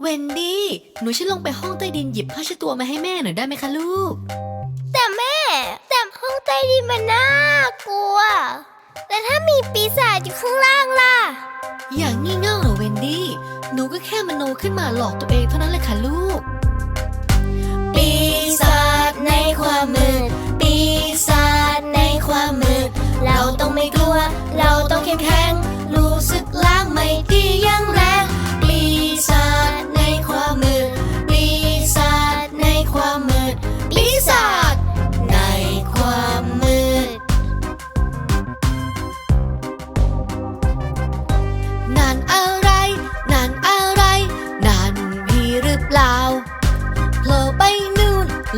เวนดี้ หนูช่วยลงไปห้องใต้ดินหยิบผ้าเช็ดตัวมาให้แม่หน่อยได้ไหมคะลูก แต่แม่ แต่ห้องใต้ดินมันน่ากลัวแล้วถ้ามีปีศาจอยู่ข้างล่างล่ะ อย่างงี่เง่าเหรอเวนดี้ หนูก็แค่มโนขึ้นมาหลอกตัวเองเท่านั้นแหละค่ะลูก ปีศาจในความมืด ปีศาจในความมืด เราต้องไม่กลัว เราต้องเข้มแข็ง รู้สึกล้างไม่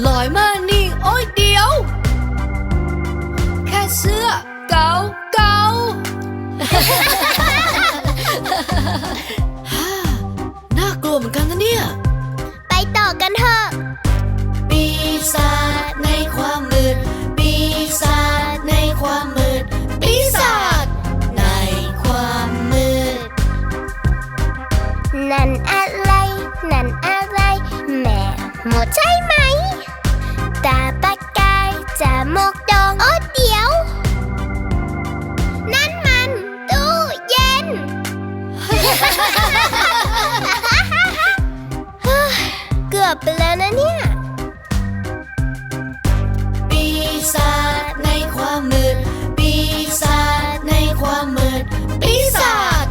ลอยมานี่โอ้ยเดียว แค่เสื้อเก่าเก่าฮ่าน่ากลัวเหมือนกันนะเนี่ย ไปต่อกันเถอะ ปีศาจ นะเนี่ย ปีศาจในความมืด ปีศาจในความมืด ปีศาจ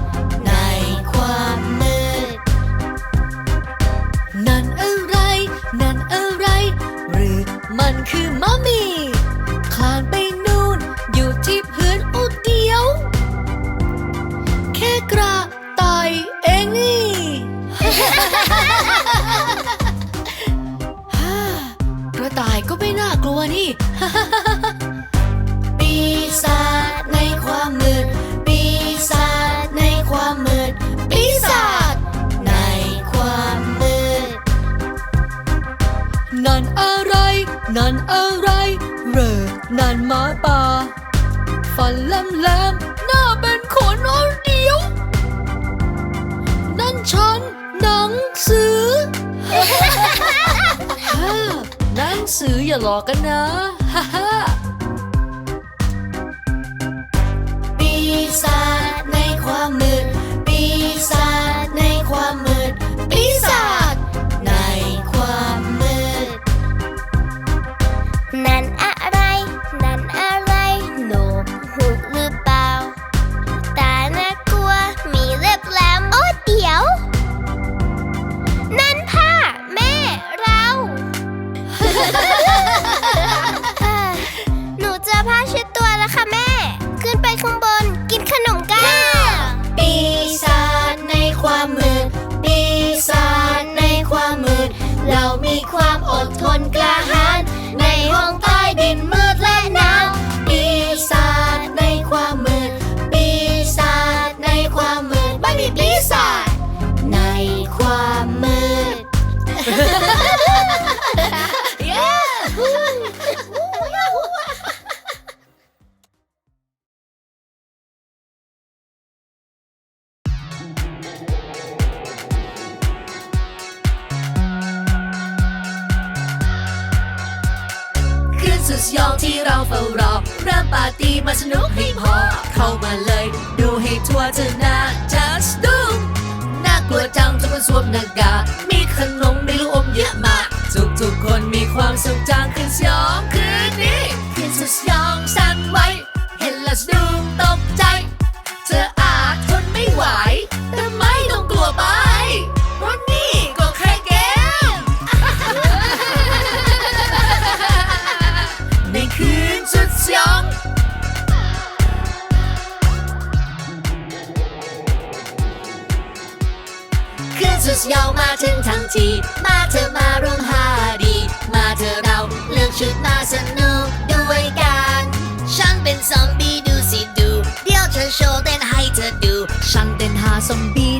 ในความมืด นั่นอะไร นั่นอะไร หรือมันคือมัมมี่คลานไปนู่น อยู่ที่พื้นอุดเดียว แค่กระต่ ตัวนี่ ปีศาจในความมืด ปีศาจในความมืด ปีศาจในความมืด นั่นอะไร นั่นอะไรเหรอนั่นหมาป่า ฟันแหลมแหลมๆหน้าเป็นขนโอเดียว นั่นฉันหนังสือ หนังสืออย่าหลอกกันนะ ฮ่าฮ่าปีศาจในความมืดปีศาจ เข้าเลย ดูให้ทั่วเธอนะ just do น่ากลัวจังจนมันสวมหน้ากากมีขนมมีลูกอมเยอะมากทุกๆคนมีความสุขจังขึ้นสยองขึ้น ถึงทั้งที มาเธอมาร่วมฮาดี มาเธอเราเลือกชุดมาสนุกด้วยกัน ฉันเป็นซอมบี้ดูสิดู เดี๋ยวฉันโชว์เต้นให้เธอดู ฉันเต้นหาซอมบี้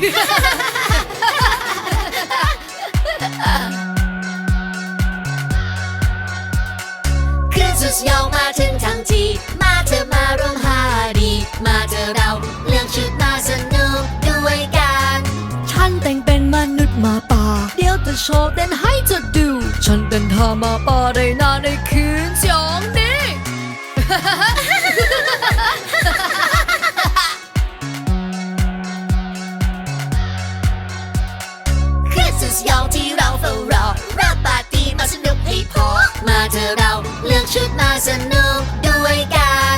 คืนสุดสยองมาถึงทั้งที มาเธอมาร่วมฮาดี มาเธอเราเลือกชุดมาสนุกด้วยกัน ฉันแต่งเป็นมนุษย์หมาป่า เดี๋ยวจะโชว์เต้นให้เธอดู ฉันเต้นท่าหมาป่าได้นาในคืนสยองนี้ เธอะเราเลือกชุดมาสนุกด้วยกัน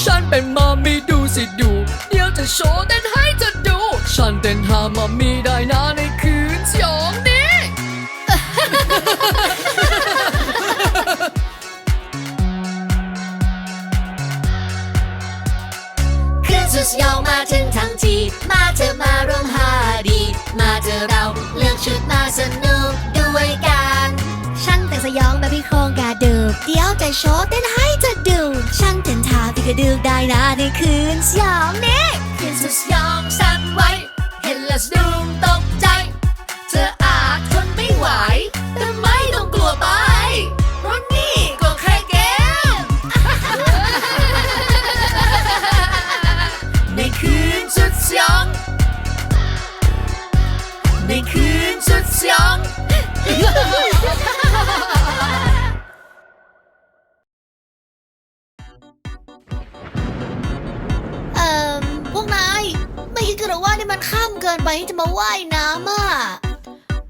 ฉันเป็นมามีดูสิดู เดี๋ยวจะโชว์เต้นให้เธอดู ฉันเต้นท่ามามีได้นาในคืนสยองนี้ คืนสุดสยองมาถึงทั้งที มาเธอะมาร่วมฮาดี มาเธอะเราเลือกชุดมาสนุกด้วยกันฉันแต่งสยองแบบพี่โครงกาเดิมเดี๋ยวจะ โชว์เต้นให้เธอดูฉันเต้นท่าพี่กระดึกได้นะในคืนสยองนี้คืนสุดสยองสั่นไหวเห็นแล้วสะดุ้งตกใจ เธออาจทนไม่ไหว แต่ไม่ต้องกลัวไปเพราะนี่ก็แค่เกม ในคืนสุดสยอง ในคืนสุดสยอง นหรอว่านี่มันข้ามเกินไปที่จะมาว่ายน้ำอะ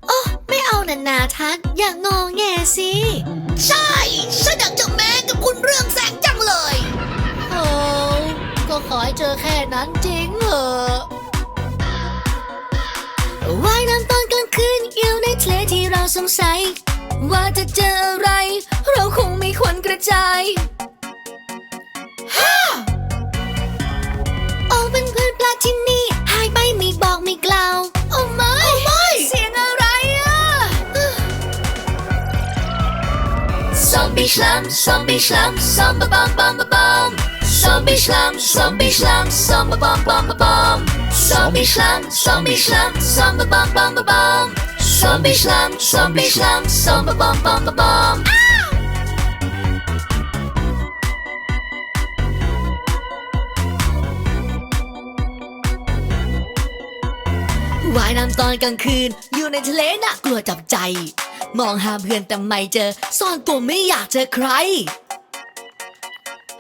โอ้ไม่เอาหนานาทัดอย่างงอแงสิ ใช่ฉันอยากจะแม้กับคุณเรื่องแสงจังเลยโอ้ก็ขอให้เจอแค่นั้นจริงเหรอว่ายน้ำตอนกลางคืนอยู่ในทะเลที่เราสงสัย ว่าจะเจออะไร เราคงไม่ควรกระจายโอ้เป็นเพื่อนปลาที่นี่ หายไปไม่บอกไม่กล่าวโอ้ไม่โอ้ไม่เสียงอะไรอะ Zombie slam, zombie slam, samba bum bum bum bum. Zombie slam, zombie slam, samba bum bum bum bum. Zombie slam, zombie slam, samba bum bum bum bum. Zombie slam, zombie slam, samba bum bum bum bum. ว่ายน้ำตอนกลางคืน อยู่ในทะเลน่ากลัวจับใจ มองหาเพื่อนแต่ไม่เจอ ซ่อนตัวไม่อยากเจอใคร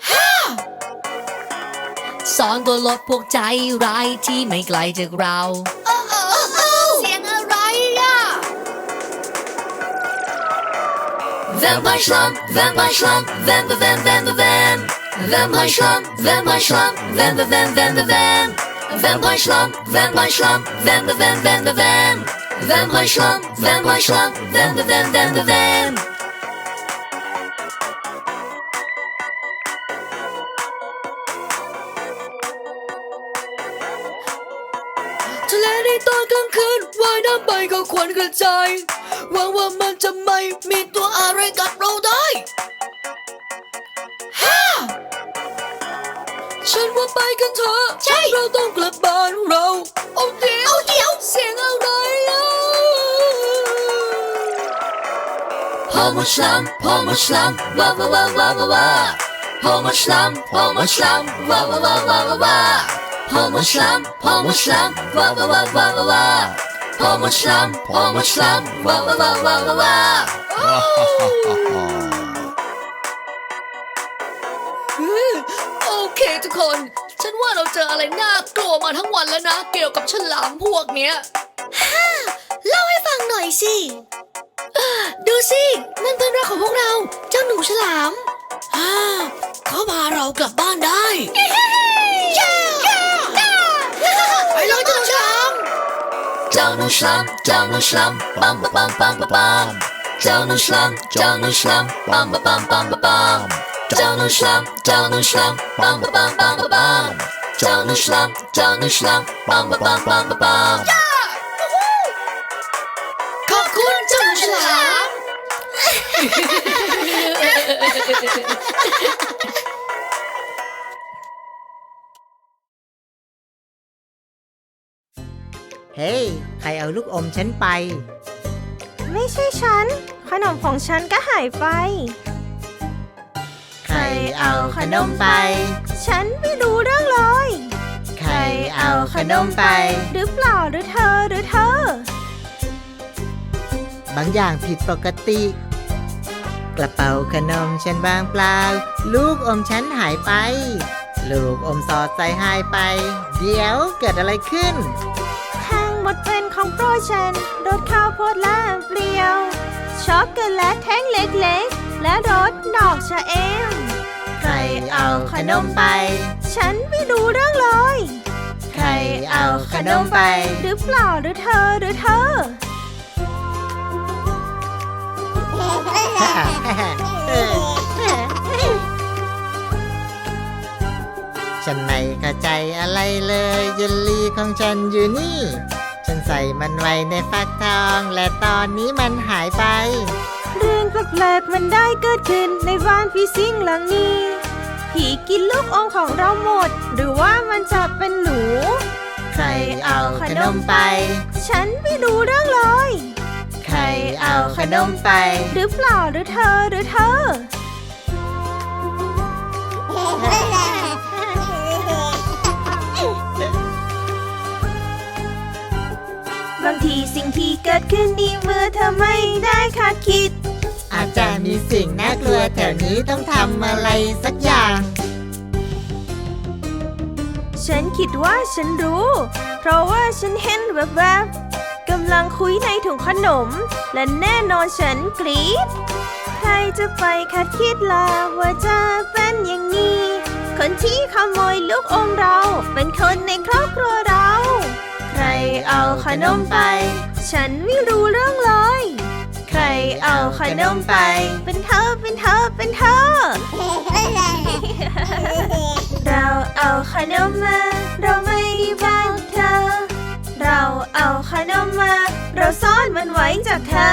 ฮ่าซ่อนตัวลบพวกใจร้ายที่ไม่ไกลจากเราเสียงอะไรอะ Vampire slam, vampire slam, vamp vamp vamp vamp. Vampire slam, vampire slam, vamp vamp vamp vamp. Vampire slam, vampire slam, vamp vamp vamp vamp. Vampire slam, vampire slam, vamp vamp vamp vamp. ทะเลในตอนกลางคืนว่ายน้ำไปก็ควรกระจายหวังว่ามันจะไม่มีตัวอะไรกัดเราได้ ฉันว่าไปกันเถอะใช่เราต้องกลับบ้านเรา เอาเดี๋ยวเอาเดี๋ยวเสียงอะไรอะ Homo slam, homo slam, wah wah wah wah wah wah. Homo slam, homo slam, wah wah wah wah wah wah. Homo slam, homo slam, wah wah wah wah wah wah. Homo slam, homo slam, wah wah wah wah wah wah. โอ เคทุกคน ฉันว่าเราเจออะไรน่ากลัวมาทั้งวันแล้วนะ เกี่ยวกับฉลามพวกเนี้ยฮ่าเล่าให้ฟังหน่อยสิ ดูสิ นั่นเพื่อนรักของพวกเรา เจ้าหนูฉลามฮ่าเขาพาเรากลับบ้านได้ไปเลยเจ้าหนูฉลาม Down slam, down slam, bam ba bam bam ba bam. Down slam, down slam, bam ba bam bam Cal no schlamm, cal no schlamm, bam ba bam bam ba bam. Cal no schlamm, cal no schlamm, bam ba bam bam ba bam. ขอบคุณเจ้าฉลามเฮ้ย ใครเอาลูกอมฉันไป ไม่ใช่ฉัน ขนมของฉันก็หายไป เอาขนมไป ฉันไม่รู้เรื่องเลย ใครเอาขนมไป หรือเปล่าหรือเธอหรือเธอ บางอย่างผิดปกติ กระเป๋าขนมฉันวางเปล่า ลูกอมฉันหายไป ลูกอมสอดใส่หายไป เดี๋ยวเกิดอะไรขึ้นทั้งหมดเป็นของโปรดฉันรสข้าวโพดและเปรี้ยว ช็อกโกแลตแท่งเล็กๆ และรสดอกชะเอม ใครเอาขนมไป ฉันไม่รู้เรื่องเลย ใครเอาขนมไป หรือเปล่าหรือเธอหรือเธอ ฉันไม่เข้าใจอะไรเลยเยลลี่ของฉันอยู่นี่ ฉันใส่มันไว้ในฟักทอง และตอนนี้มันหายไป เรื่องแปลกๆมันได้เกิดขึ้นในบ้านพี่ซิ่งหลังนี้ ผีกินลูกอมของเราหมด หรือว่ามันจะเป็นหนู ใครเอาขนมไป ฉันไม่รู้เรื่องเลย ใครเอาขนมไป หรือเปล่าหรือเธอหรือเธอ บางทีสิ่งที่เกิดขึ้นนี้เมื่อเธอไม่ได้คาดคิด อาจจะมีสิ่งน่ากลัวแถวนี้ต้องทำอะไรสักอย่าง ฉันคิดว่าฉันรู้ เพราะว่าฉันเห็นแวบๆกำลังคุยในถุงขนม และแน่นอนฉันกรี๊ดใครจะไปคาดคิดล่ะว่าจะเป็นอย่างนี้ คนที่ขโมยลูกอมเรา เป็นคนในครอบครัวเรา ใครเอาขนมไป ฉันไม่รู้เรื่องเลย ขนมไป เป็นเธอ เป็นเธอ เป็นเธอ เราเอาขนมมา เราไม่ได้บ้านเธอ เราเอาขนมมา เราซ่อนมันไว้จากเธอ